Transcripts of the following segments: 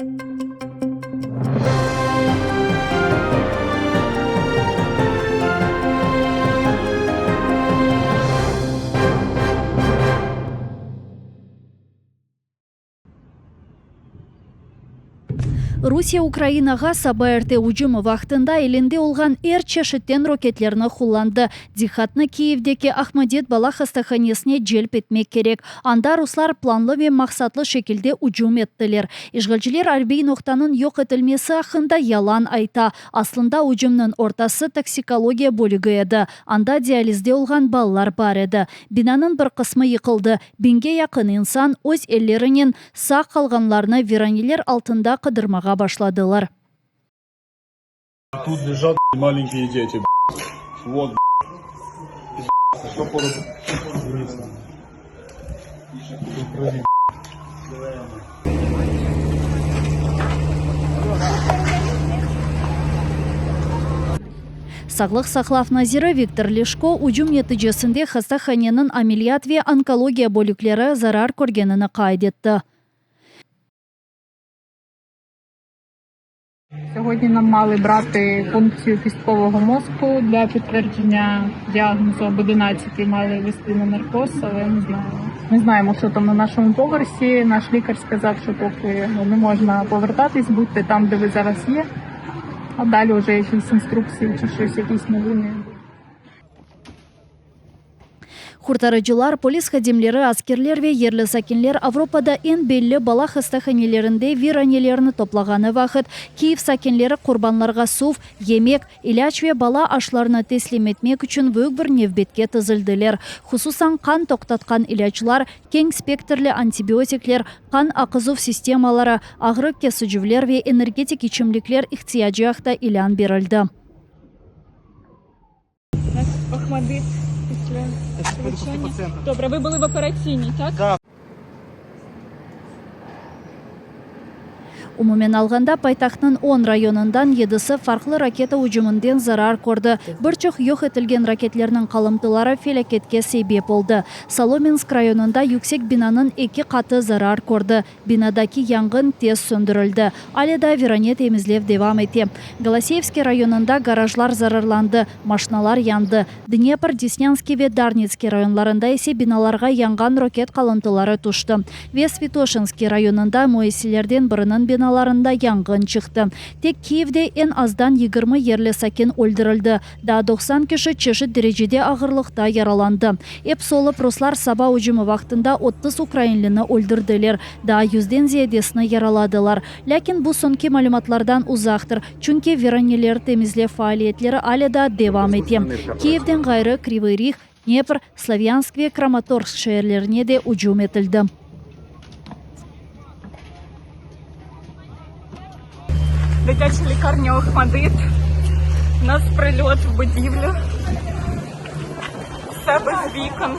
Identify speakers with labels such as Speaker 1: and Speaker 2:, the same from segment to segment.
Speaker 1: thank you Русия Украинага САБРТ уҗымы вақтында елінде олған эр чешеттен рокетлерні хулланды. Дихатны Киевдеки Ахмадет бала хастаханесіне желп етмек керек. Анда руслар планлы ве мақсатлы шекілде уҗум еттілер. Ишгалчилер арбей ноқтанын yok етілмесі ақында ялан айта. Аслында уҗымның ортасы токсикология бөлігі еді. Анда диализде олған балалар бар еді. Бинаның бір қысмы йықылды. Бинге якын инсан өз эллерінен сақ қалғанларны веранилер алтында қыдырмаға башладылар.
Speaker 2: Тут лежат маленькие дети. Вот. Что
Speaker 1: Сағлық сақлав назиры Виктор Лешко уҗум нәтижесінде хастаханенің амелият ве онкология бөліклері зарар көргенini қайд
Speaker 3: Сьогодні нам мали брати функцію кісткового мозку для підтвердження діагнозу об 11 мали вести на наркоз, але не знаю. Не знаємо, що там на нашому поверсі. Наш лікар сказав, що поки ну, не можна повертатись, будьте там, де ви зараз є. А далі вже якісь інструкції чи щось, якісь новини.
Speaker 1: Хуртарыcılar, полис хадимлері, аскерлер ве ерлі сакенлер Авропада ең белі бала хастаханелерінде виранелеріні топлағаны вақыт Киев сакенлері құрбанларға сув, емек, иляч ве бала ашларына теслим етмек үшін бөк бір невбетке тызылдылер. Хусусан қан тоқтатқан илячылар, кең спектрлі антибиотиклер, қан ақызув системалары, ағры кесуджівлер ве энергетик ичімліклер ихтияджияқта илян берілді.
Speaker 3: Після Добре, ви були в операційній, так?
Speaker 1: Умумен алғанда пайтақтың 10 районындан едісі фарқлы ракета ұжымынден зарар көрді. Бірчық йоқ етілген ракетлерінің қалымтылары фелакетке себеп болды. Соломенск районында yüksek бинаның екі қаты зарар көрді. Бинадаки яңғын тез сөндірілді. Аледа веране темізлев девам ете. Голосеевский районында гаражлар зарарланды, машиналар янды. Днепр, Деснянский ве Дарницкий районларында есе биналарға яңған ракет қалымтылары тұшты. Весвитошинский районында моеселерден бірінің биналарында яңғын шықты. Тек Киевде en аздан 20 ерлі сакен өлдірілді. Да 90 кіші чешет дәрежеде ағырлықта яраланды. Эп солып руслар саба ұжымы вақтында 30 украинліні өлдірділер. Да yüзден зиедесіні яраладылар. Ләкин бұл сонки малюматлардан ұзақтыр. Чүнке веранелер темізле фаалиетлері аледа девам ете. Киевден ғайры Кривый Рих, Днепр, Славянск Краматорск шәһәрләренә де уҗум.
Speaker 3: Дитяча лікарня Охмадит. У нас прильот в будівлю. Все без вікон.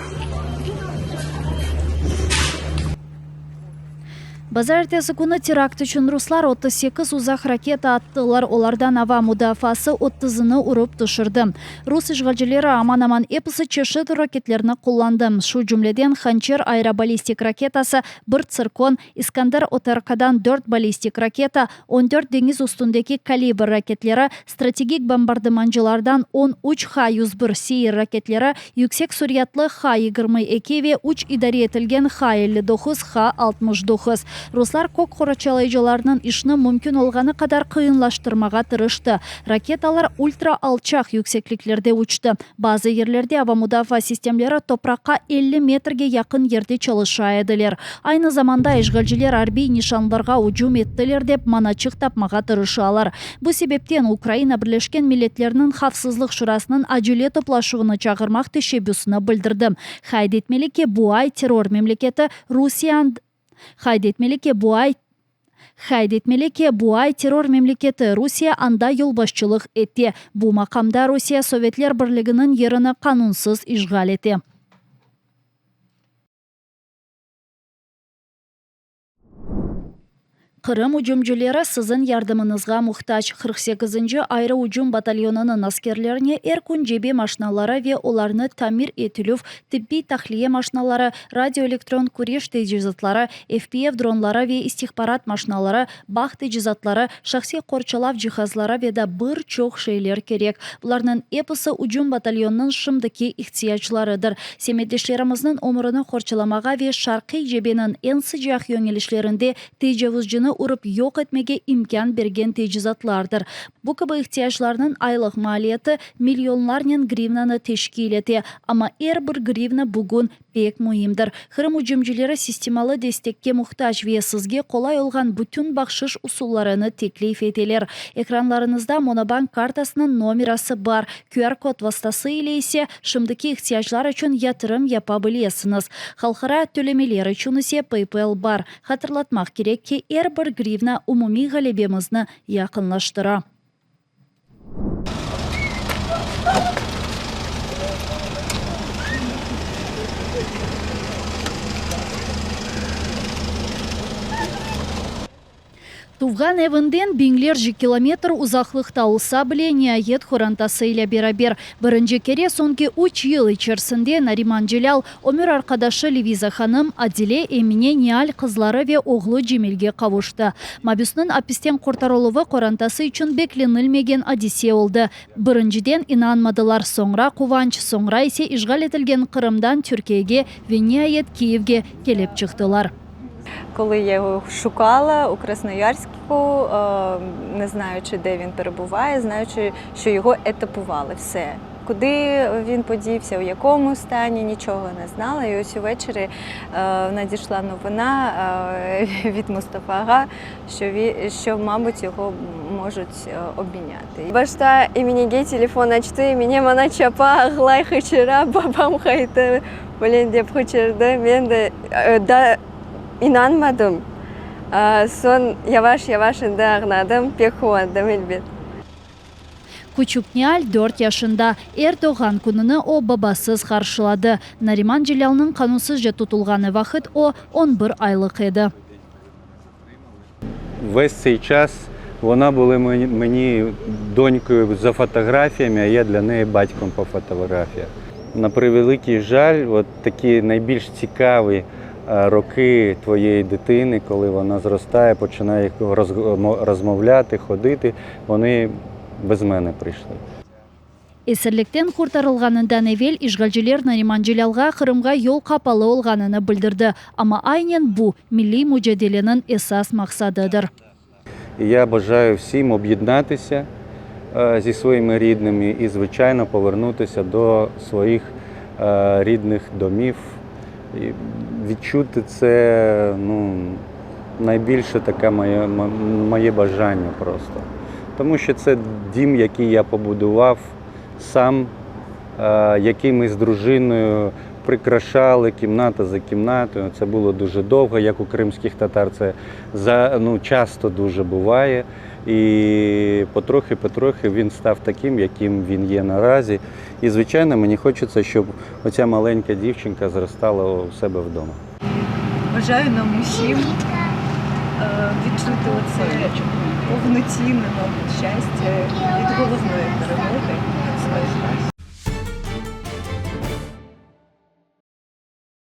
Speaker 1: Базар эртеси күні теракт үшін руслар 38 узақ ракета аттылар, олардан ава мудафасы 30-ны урып тұшырды. Рус işgalчилери аман-аман эпысы чешет ракетлеріні қолланды. Шу жүмледен ханчер аэробаллистик ракетасы, бір циркон, Искандер ОТРКдан 4 баллистик ракета, 14 деңіз үстіндегі калибр ракетлері, стратегик бомбардыманчылардан 10 уч Х-101 сейір ракетлері, yüksek сурятлы Х-22 ве уч идаре етілген Х-59, Х-69. Руслар кок хорачалайжыларының ішіні мүмкін олғаны қадар қиынлаштырмаға тырышты. Ракеталар ультра алчақ yüksекliklерде учты. Базы ерлерде авамудафа системлері топраққа 50 метрге якын ерде çalışа еділер. Айны заманда işgalчилер арбей нишанларға уҗум еттілер деп маначық тапмаға тырышалар. Бұл себептен Украина Бірлешкен Милletтерінің Хавсызлық Шурасының ажиле топлашуыны чағырмақ тешебюсіні білдірді. Хайдетмелі ке Буай террор мемлекеті Русиян Хайдетмелі ке Буай Хайдетмелі ке Буай террор мемлекеті Русия анда юлбашчылық етте. Бұл мақамда Русия Советлер бірлігінің еріні қанунсыз ете. Кырым уҗумчулары сызын ярдымынызга мухтач. 48-нче айры уҗум батальонының аскерлеріне эр күнжебе машиналары ве оларны тамир етілув, тибби тахлие машиналары, радиоэлектрон күреш тejizатлары, FPF дронлары ве истихбарат машиналары, бах тejizатлары, шахси корчалав жихазлары ве да бір чоқ шейлер керек. Бұларның эпосы уҗум батальонның шымдыки. Семедешлеріміздің омырыны ве жебенің yönelişlerinde uni urib yo'q etməyə imkan bergan teçhizotlardir bu kabi ehtiyojlarning oylik maliyati millionlarning grivnani tashkil etadi ammo har bir grivna bugun pek muhimdir. Kırım ucumcuları sistemalı destekке muhtaç ve sizge kolay olgan bütün bakşış usullarını teklif eteler. Ekranlarınızda Monobank kartasının numarası var. QR kod vasıtası ile ise şimdiki ihtiyaçlar için yatırım yapabilirsiniz. Халқара төлемелер үшін ise PayPal бар. Hatırlatmak керек ki er bir grivna umumi galebemizni yakınlaştıra. Туфган эвінден бинглер жи километр ұзақлықта олса біле ниает хорантасы ile берабер. Бірінші кере сонки уч ел içerisinde Нариман Желял, өмір арқадашы Левиза ханым Адиле Эмине Ниаль қызлары ве оғлы Жемелге қавышты. Мабюснын апистен қортаролығы қорантасы үшін бекленілмеген Одиссей олды. Біріншіден инанмадылар соңра қуванч, соңра есе етілген Қырымдан Түркияге Киевге келіп чықтылар.
Speaker 4: Коли я його шукала у Красноярську, е, не знаючи, де він перебуває, знаючи, що його етапували все. Куди він подівся, у якому стані, нічого не знала. І ось увечері е, надійшла новина е, від Мустафага, що, він, що, мабуть, його можуть е, обміняти.
Speaker 5: Башта имениге телефон açtı. Мене мана чапа ағылай хычыра, бабам қайты білен деп хычырды. Мен de e, da inanmadım. Son yavaş yavaş indi anladım. Pek kuvvettim elbet.
Speaker 1: Küçük Nihal 4 yaşında Erdoğan kununu o babasız karşıladı. Nariman Cilal'ın kanunsuzca tutulganı vakit o 11 aylık edi.
Speaker 6: Весь цей час вона була мені- донькою за фотографіями, а я для неї батьком по фотографіях. На превеликий жаль, от такі найбільш цікаві е, Е, роки твоєї дитини, коли вона зростає, починає розмовляти, ходити, вони без мене прийшли.
Speaker 1: эсирликтен куртарылганындан эвел ишгалчилер нариман джилялга кырымга жол капалы болгонун билдирди ама айнен бу милли мужаделенин эсас
Speaker 6: максадыдыр я бажаю всім об'єднатися е, зі своїми рідними і звичайно повернутися до своїх е, рідних домів і відчути це ну, найбільше таке моє, моє бажання просто. Тому що це дім, який я побудував сам, е, який ми з дружиною прикрашали кімната за кімнатою. Це було дуже довго, як у кримських татар. Це за, ну, часто дуже буває. І потрохи-потрохи він став таким, яким він є наразі. І, звичайно, мені хочеться, щоб оця маленька дівчинка зростала у себе вдома.
Speaker 4: Бажаю нам усім е, відчути оце повноцінне, мабуть, щастя від головної перемоги.